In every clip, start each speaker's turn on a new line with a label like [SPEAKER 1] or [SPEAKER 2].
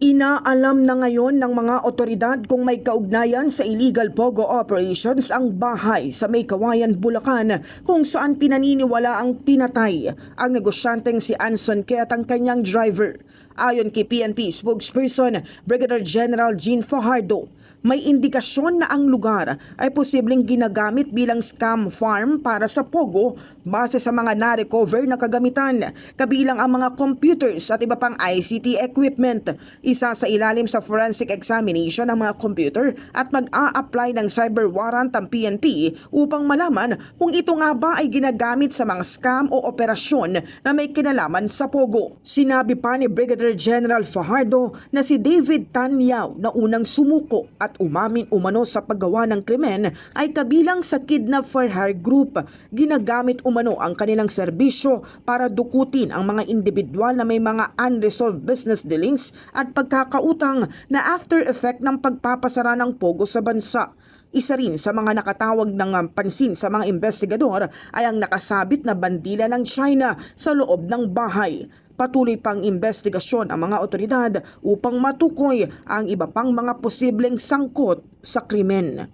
[SPEAKER 1] Inaalam na ngayon ng mga otoridad kung may kaugnayan sa illegal pogo operations ang bahay sa May Kawayan, Bulacan kung saan pinaniniwala ang pinatay ang negosyanteng si Anson Ket ang kanyang driver. Ayon kay PNP spokesperson Brigadier General Jean Fajardo, may indikasyon na ang lugar ay posibleng ginagamit bilang scam farm para sa pogo base sa mga na-recover na kagamitan, kabilang ang mga computers at iba pang ICT equipment. Isa sa ilalim sa forensic examination ng mga computer at mag-a-apply ng cyber warrant ang PNP upang malaman kung ito nga ba ay ginagamit sa mga scam o operasyon na may kinalaman sa pogo. Sinabi pa ni Brigadier General Fajardo na si David Tanyao na unang sumuko at umamin umano sa paggawa ng krimen ay kabilang sa kidnap for hire group. Ginagamit umano ang kanilang serbisyo para dukutin ang mga individual na may mga unresolved business dealings at pagkakautang na after effect ng pagpapasara ng pogo sa bansa. Isa rin sa mga nakatawag ng pansin sa mga investigador ay ang nakasabit na bandila ng China sa loob ng bahay. Patuloy pang investigasyon ang mga otoridad upang matukoy ang iba pang mga posibleng sangkot sa krimen.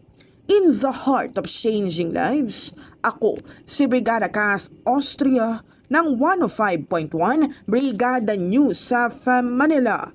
[SPEAKER 1] In the heart of changing lives, ako si Brigada Cass Austria ng 105.1 Brigada News sa Manila,